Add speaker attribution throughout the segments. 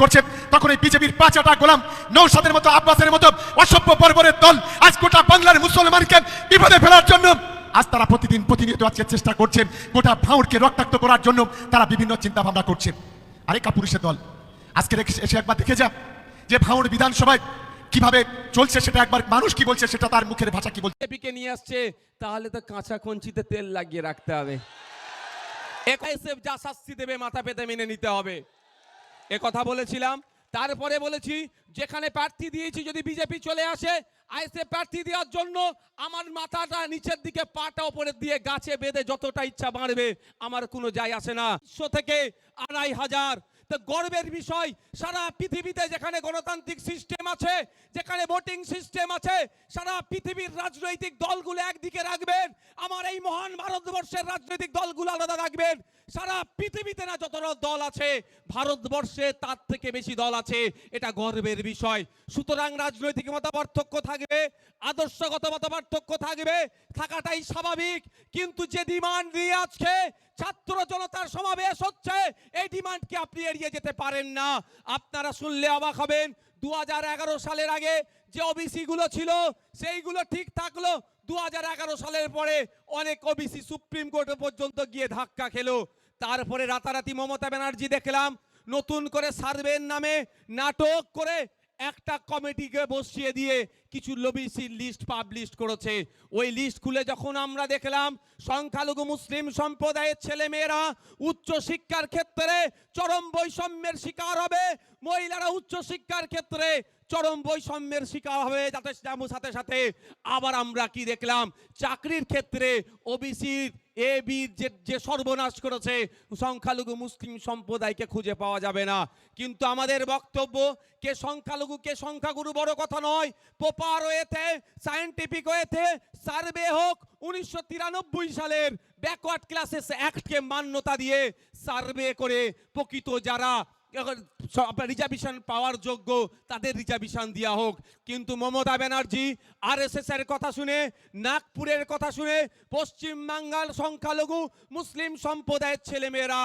Speaker 1: করছে তখন এই বিজেপির পাঁচাটা গোলাম নৌসাদের মতো, আব্বাসের মতো অসভ্য বর্বরের দল আজ গোটা বাংলার মুসলমানকে বিপদে ফেলার জন্য, আজ তারা প্রতিদিন প্রতিনিয়ত আজকে চেষ্টা করছেন গোটা ভাঁড়কে রক্তাক্ত করার জন্য, তারা বিভিন্ন চিন্তা ভাবনা করছে আরে কাপুরুষের দল আজকে এসে একবার দেখে যা, যে ভাঁড় বিধানসভায় কীভাবে চলছে সেটা একবার, মানুষ কি বলছে সেটা তার মুখের ভাষা কি বলছে?
Speaker 2: বিজেপিকে নিয়ে আসছে, তাহলে তো কাঁচা কঞ্চিতে তেল লাগিয়ে রাখতে হবে। এসে যা শাস্তি দেবে, মাথা পেতে মেনে নিতে হবে। এ কথা বলেছিলাম। তারপরে বলেছি, যেখানে প্রার্থী দিয়েছি, যদি বিজেপি চলে আসে আইসে প্রার্থী দেওয়ার জন্য আমার মাথাটা নিচের দিকে, পাটা ওপরের দিয়ে গাছে বেঁধে যতটা ইচ্ছা বাড়বে, আমার কোনো যায় আসে না। থেকে আড়াই হাজার তো গর্বের বিষয়, সারা পৃথিবীতে যেখানে গণতান্ত্রিক সিস্টেম আছে, যেখানে ভোটিং সিস্টেম আছে, সারা পৃথিবীর রাজনৈতিক দলগুলো একদিকে রাখবেন, আমার এই মহান ভারতবর্ষের রাজনৈতিক দলগুলো আলাদা রাখবেন। সারা পৃথিবীতে না যত দল আছে, ভারতবর্ষে তার থেকে বেশি দল আছে, এটা গর্বের বিষয়। সুতরাং রাজনৈতিক মত পার্থক্য থাকবে, আদর্শগত মত পার্থক্য থাকবে, থাকাটাই স্বাভাবিক। কিন্তু যে ডিমান্ড নিয়ে আজকে ছাত্র জনতার সমাবেশ হচ্ছে। এই ডিমান্ডকে আপনি এড়িয়ে যেতে পারেন না। আপনারা শুনলে অবাক হবেন, দুহাজার এগারো সালের আগে যে ওবিসি গুলো ছিল, সেইগুলো ঠিক থাকল। দু হাজার এগারো সালের পরে অনেক ওবিসি সুপ্রিম কোর্ট পর্যন্ত গিয়ে ধাক্কা খেলো। তারপরে রাতারাতি মমতা ব্যানার্জি দেখলাম, নতুন করে সার্ভের নামে নাটক করে একটা কমিটিকে বসিয়ে দিয়ে কিছু লবিসির লিস্ট পাবলিশ করেছে। ওই লিস্ট খুলে যখন আমরা দেখলাম সংখ্যালঘু মুসলিম সম্প্রদায়ের ছেলে মেয়েরা উচ্চ শিক্ষার ক্ষেত্রে চরম বৈষম্যের শিকার হবে, মহিলারা উচ্চ শিক্ষার ক্ষেত্রে চরম বৈষম্যের শিকার হবে, যাতে সাথে সাথে। আবার আমরা কি দেখলাম? চাকরির ক্ষেত্রে ওবিসির এ বি যে যে সর্বনাশ করেছে, সংখ্যালঘু মুসলিম সম্প্রদায়কে খুঁজে পাওয়া যাবে না। কিন্তু আমাদের বক্তব্য, কে সংখ্যালঘু, কে সংখ্যাগুরু বড় কথা নয় পোপার ওয়েতে সায়েন্টিফিক ওয়েতে সার্ভে হোক, উনিশশো তিরানব্বই সালের ব্যাকওয়ার্ড ক্লাসেস অ্যাক্টকে মান্যতা দিয়ে সার্ভে করে প্রকৃত যারা রিজার্ভেশন পাওয়ার যোগ্য তাদের রিজার্ভেশন দেওয়া হোক। কিন্তু মমতা ব্যানার্জি আর এর কথা শুনে, নাগপুরের কথা শুনে, পশ্চিম বাঙ্গাল সংখ্যালঘু মুসলিম সম্প্রদায়ের ছেলেমেয়েরা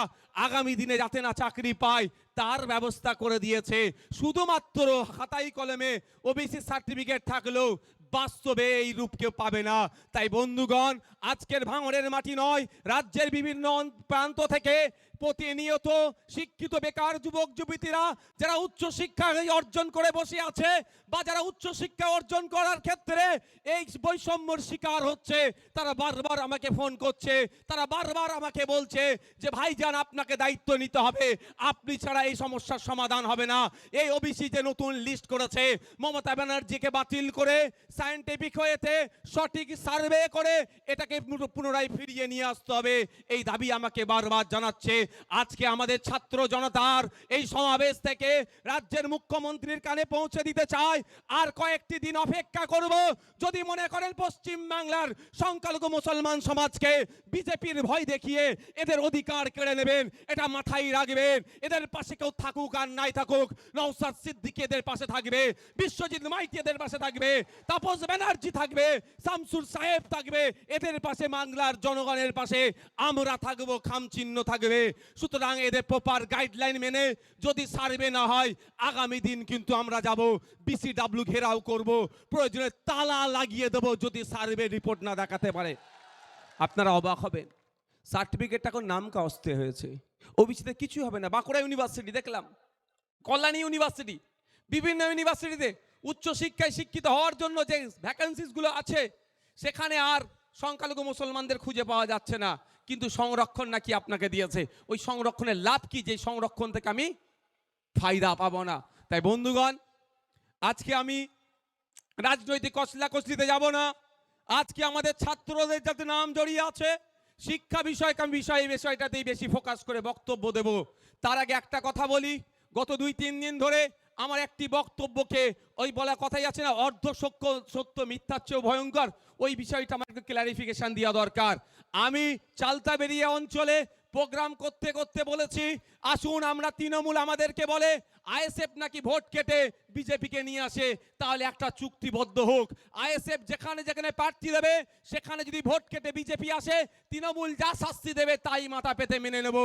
Speaker 2: আগামী দিনে যাতে না চাকরি পায়, তার ব্যবস্থা করে দিয়েছে। শুধুমাত্র খাতাই কলমে ওবিসি সার্টিফিকেট থাকলেও বাস্তবে এই রূপ কেউ পাবে না। তাই বন্ধুগণ, আজকের ভাঙড়ের মাটি নয়, রাজ্যের বিভিন্ন প্রান্ত থেকে প্রতিনিয়ত শিক্ষিত বেকার যুবক, যুবতীরা যারা উচ্চ শিক্ষা অর্জন করে বসে আছে বা যারা উচ্চ শিক্ষা অর্জন করার ক্ষেত্রে এই বৈষম্যর শিকার হচ্ছে, তারা বারবার আমাকে ফোন করছে, তারা বারবার আমাকে বলছে যে, ভাইজান, আপনাকে দায়িত্ব নিতে হবে। আপনি ছাড়া এই সমস্যার সমাধান হবে না। এই ওবিসি যে নতুন লিস্ট করেছে, মমতা ব্যানার্জিকে বাতিল করে সায়েন্টিফিক হয়েছে, সঠিক সার্ভে করে এটাকে পুনরায় ফিরিয়ে নিয়ে আসতে হবে। এই দাবি আমাকে বারবার জানাচ্ছে। আজকে আমাদের ছাত্র জনতার এই সমাবেশ থেকে রাজ্যের মুখ্যমন্ত্রীর কানে পৌঁছে দিতে চাই। আর কয়েকটি দিন অপেক্ষা করব। যদি মনে করেন পশ্চিম বাংলার সংখ্যালঘু মুসলমান সমাজকে বিজেপির ভয় দেখিয়ে এদের অধিকার কেড়ে নেবেন, এটা মাথায় রাখবেন। এদের পাশে কেউ থাকুক আর নাই থাকুক নৌসাদ সিদ্দিকি এদের পাশে থাকবে, বিশ্বজিৎ মাইতি এদের পাশে থাকবে, তাপস ব্যানার্জি থাকবে, শামসুর সাহেব থাকবে। এদের পাশে বাংলার জনগণের পাশে আমরা থাকব খাম চিহ্ন থাকবে। সুতরাং এদের প্রপার গাইডলাইন মেনে যদি সার্ভে না হয়, আগামী দিন কিন্তু আমরা যাব বিসিডাব্লিউ ঘেরাও করব, প্রয়োজনে তালা লাগিয়ে দেব যদি সার্ভে রিপোর্ট না দেখাতে পারে। আপনারা অবাক হবেন সার্টিফিকেটটা এখন নাম কাস্তে হয়েছে। ওবিসিতে কিছু হবে না, বাঁকুড়া ইউনিভার্সিটি দেখলাম, কল্যাণী ইউনিভার্সিটি বিভিন্ন ইউনিভার্সিটিতে উচ্চ শিক্ষায় শিক্ষিত হওয়ার জন্য যে ভ্যাকেন্সিসগুলো আছে, সেখানে আর সংখ্যালঘু মুসলমানদের খুঁজে পাওয়া যাচ্ছে না। কিন্তু সংরক্ষণ নাকি আপনাকে দিয়েছে? ওই সংরক্ষণের লাভ কি? যে সংরক্ষণ থেকে আমি ফায়দা পাবো না। তাই বন্ধুগণ, আজকে আমি রাজনৈতিক কসলা কসলিতে যাব না। আজকে আমাদের ছাত্রদের যাতে নাম জড়িয়ে আছে, শিক্ষা বিষয়ক আমি বিষয়, এই বিষয়টাতেই বেশি ফোকাস করে বক্তব্য দেব। তার আগে একটা কথা বলি। গত দুই, তিন দিন ধরে আমার একটি বক্তব্যকে ওই বলা কথাই আছে না, অর্ধ সত্য সত্য মিথ্যার চেয়েও ভয়ঙ্কর। ওই বিষয়টা আমার একটু ক্লারিফিকেশন দেওয়া দরকার। আমি চালতা বেরিয়ে অঞ্চলে প্রোগ্রাম করতে করতে বলেছি, আসুন আমরা তৃণমূল আমাদেরকে বলে আইএসএফ নাকি ভোট কেটে বিজেপিকে নিয়ে আসে, তাহলে একটা চুক্তিবদ্ধ হোক। আইএসএফ যেখানে যেখানে প্রার্থী দেবে, সেখানে যদি ভোট কেটে বিজেপি আসে, তৃণমূল যা শাস্তি দেবে তাই মাথা পেতে মেনে নেব।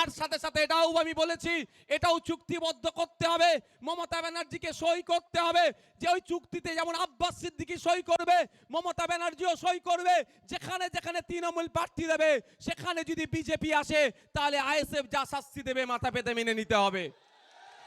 Speaker 2: আর সাথে সাথে এটাও আমি বলেছি, এটাও চুক্তিবদ্ধ করতে হবে। মমতা ব্যানার্জিকে সই করতে হবে। যে ওই চুক্তিতে যেমন আব্বাস সিদ্দিকি সই করবে, মমতা ব্যানার্জিও সই করবে। যেখানে যেখানে তৃণমূল প্রার্থী দেবে, সেখানে যদি বিজেপি আসে, তাহলে আইএসএফ যা শাস্তি দেবে মাথা পেতে মেনে নিতে হবে।